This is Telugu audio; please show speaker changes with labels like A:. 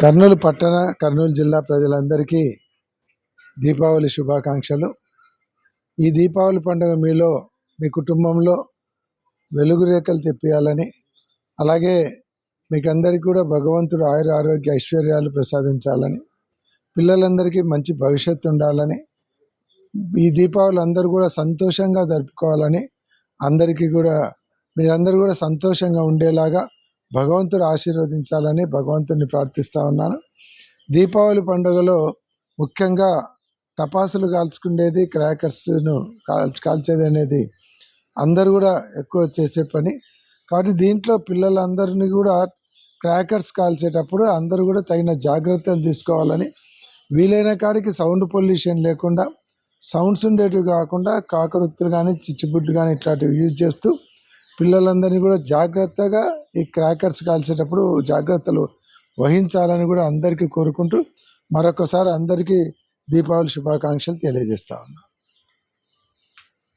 A: కర్నూలు పట్టణ కర్నూలు జిల్లా ప్రజలందరికీ దీపావళి శుభాకాంక్షలు. ఈ దీపావళి పండుగ మీలో మీ కుటుంబంలో వెలుగు రేఖలు తెప్పియాలని అలాగే మీకు అందరికీ కూడా భగవంతుడు ఆయుర ఆరోగ్య ఐశ్వర్యాలు ప్రసాదించాలని పిల్లలందరికీ మంచి భవిష్యత్తు ఉండాలని ఈ దీపావళి అందరూ కూడా సంతోషంగా జరుపుకోవాలని అందరికీ కూడా మీరందరూ కూడా సంతోషంగా ఉండేలాగా భగవంతుడు ఆశీర్వదించాలని భగవంతుడిని ప్రార్థిస్తూ ఉన్నాను. దీపావళి పండుగలో ముఖ్యంగా టపాసులు కాల్చుకునేది క్రాకర్స్ను కాల్ కాల్చేది అనేది అందరు కూడా ఎక్కువ చేసే పని. కాబట్టి దీంట్లో పిల్లలందరినీ కూడా క్రాకర్స్ కాల్చేటప్పుడు అందరూ కూడా తగిన జాగ్రత్తలు తీసుకోవాలని వీలైన కాడికి సౌండ్ పొల్యూషన్ లేకుండా సౌండ్స్ ఉండేటివి కాకుండా కాకరొత్తులు కానీ చిచ్చుబుడ్లు కానీ ఇట్లాంటివి యూజ్ చేస్తూ పిల్లలందరినీ కూడా జాగ్రత్తగా ఈ క్రాకర్స్ కాల్చేటప్పుడు జాగ్రత్తలు వహించాలని కూడా అందరికీ కోరుకుంటూ మరొకసారి అందరికీ దీపావళి శుభాకాంక్షలు తెలియజేస్తా ఉన్నాను